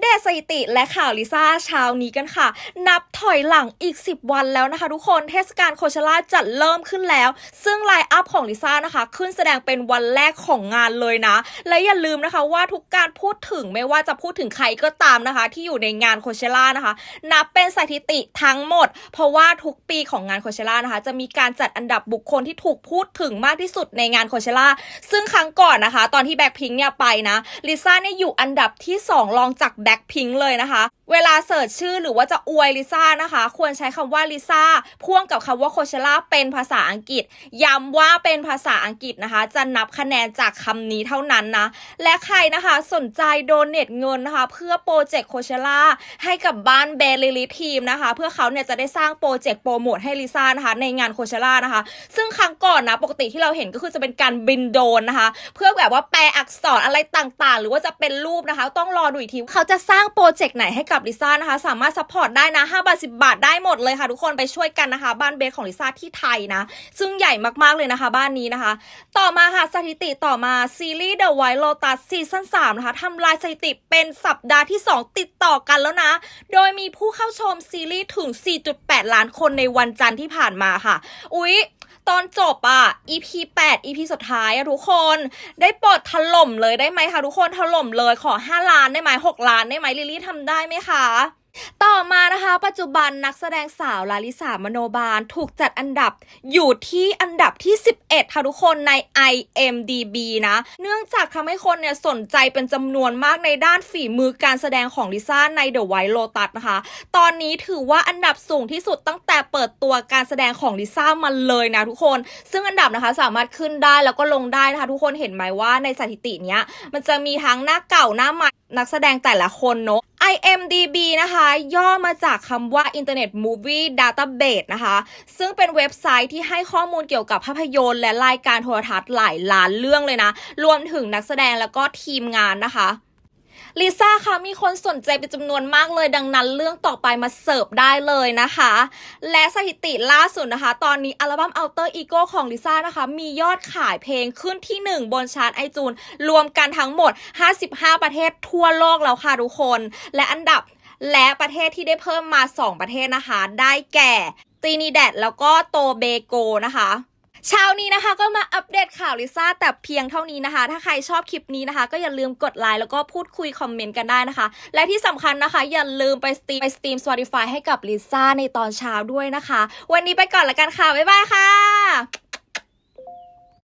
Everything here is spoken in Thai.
เดตสถิติและข่าวลิซ่าเช้านี้กันค่ะ นับ ถอยหลังอีก 10 วันแล้วนะคะทุกคนเทศกาลโคเชล่าจะเริ่มขึ้นแล้ว ซึ่งไลน์อัพของลิซ่านะคะ ขึ้นแสดงเป็นวันแรกของงานเลยนะ และอย่าลืมนะคะว่าทุกการพูดถึงไม่ว่าจะพูดถึงใครก็ตามนะคะ ที่อยู่ในงานโคเชล่านะคะ นับเป็นสถิติทั้งหมด เพราะว่าทุกปีของงานโคเชล่านะคะ จะมีการจัดอันดับบุคคลที่ถูกพูดถึงมากที่สุดในงานโคเชล่าซึ่งครั้งก่อนนะคะ ตอนที่แบ็คพิงเนี่ยไปนะลิซ่าเนี่ยอยู่อันดับที่ 2 รองจากแบ็คพิงเลยนะคะ เวลาเสิร์ชชื่อหรือว่าจะอวยลิซ่านะคะ ควรใช้คำว่าลิซ่าพ่วงกับคำว่าโคเชล่าเป็นภาษาอังกฤษ ย้ำว่าเป็นภาษาอังกฤษนะคะ จะนับคะแนนจากคำนี้เท่านั้นนะ และใครนะคะสนใจโดเนทเงินนะคะ เพื่อโปรเจกต์โคเชล่าให้กับบ้านเบลลิลิทีมนะคะ เพื่อเขาเนี่ยจะได้สร้างโปรเจกต์โปรโมทให้ลิซ่านะคะ ในงานโคเชล่านะคะ ซึ่งครั้งก่อนนะปกติที่เราเห็นก็คือจะเป็นการบินโดนนะคะ เพื่อแบบว่าแปลอักษรอะไรต่างๆ หรือว่าจะเป็นรูปนะคะ ต้องรอดูอีกทีเขาจะสร้างโปรเจกต์ไหนให้กับลิซ่านะคะ สามารถซัพพอร์ตได้นะ5บาท10 บาทได้หมดเลยค่ะ ทุกคนไปช่วยกันนะคะ บ้านเบสของลิซ่าที่ไทยนะ ซึ่งใหญ่มากๆเลยนะคะ บ้านนี้นะคะ ต่อมาค่ะสถิติต่อมาซีรีส์ The White Lotus ซีซั่น3นะคะทำลายสถิติเป็นสัปดาห์ที่ 2 ติดต่อกันแล้วนะ โดยมีผู้เข้าชมซีรีส์ถึง 4.8 ล้านคนในวันจันทร์ที่ผ่านมาค่ะ อุ๊ย ตอนจบอะ EP 8 EP สุดท้ายอะทุกคน ได้ปลดถล่มเลยได้ไหมคะทุกคนถล่มเลยขอ 5 ล้านได้ไหม6ล้านได้ไหมลิลลี่ทำได้ไหมคะ ต่อ ปัจจุบันนักแสดงสาวลาลิสามโนบาลถูกจัดอันดับอยู่ที่อันดับที่ 11ค่ะทุกคนใน IMDB นะ เนื่องจากทำให้คนเนี่ยสนใจเป็นจำนวนมากในด้านฝีมือการแสดงของลิซ่าใน The White Lotus นะคะ ตอนนี้ถือว่าอันดับสูงที่สุดตั้งแต่เปิดตัวการแสดงของลิซ่ามาเลยนะทุกคน ซึ่งอันดับนะคะสามารถขึ้นได้แล้วก็ลงได้นะคะทุกคนเห็นไหมว่าในสถิติเนี้ยมันจะมีทั้งหน้าเก่าหน้าใหม่นักแสดงแต่ละคนเนอะ IMDB นะคะ ย่อมาจากคำว่า Internet Movie Database นะคะ ซึ่งเป็นเว็บไซต์ที่ให้ข้อมูลเกี่ยวกับภาพยนตร์และรายการโทรทัศน์หลายล้านเรื่องเลยนะ รวมถึงนักแสดงแล้วก็ทีมงานนะคะ ลิซ่าคะมีคนสนใจเป็นจำนวนมากเลยดังนั้นเรื่องต่อไปมาเสิร์ฟได้เลยนะคะ และสถิติล่าสุดนะคะ ตอนนี้อัลบั้ม Alter Ego ของลิซ่านะคะ มียอดขายเพลงขึ้นที่ 1 บนชาร์ตไอจูน รวมกันทั้งหมด 55 ประเทศทั่วโลกแล้วค่ะทุกคน และอันดับและประเทศที่ได้เพิ่มมา 2 ประเทศนะคะ ได้แก่ตีนิแดดแล้วก็โตเบโกนะคะ เช้านี้นะคะก็มาอัปเดตข่าวลิซ่าแต่เพียงเท่านี้นะคะ ถ้าใครชอบคลิปนี้นะคะ ก็อย่าลืมกดไลค์แล้วก็พูดคุยคอมเมนต์กันได้นะคะ และที่สำคัญนะคะ อย่าลืมไปสตรีมไปสตรีม Spotify ให้กับลิซ่าในตอนเช้าด้วยนะคะ วันนี้ไปก่อนละกันค่ะ บ๊ายบายค่ะ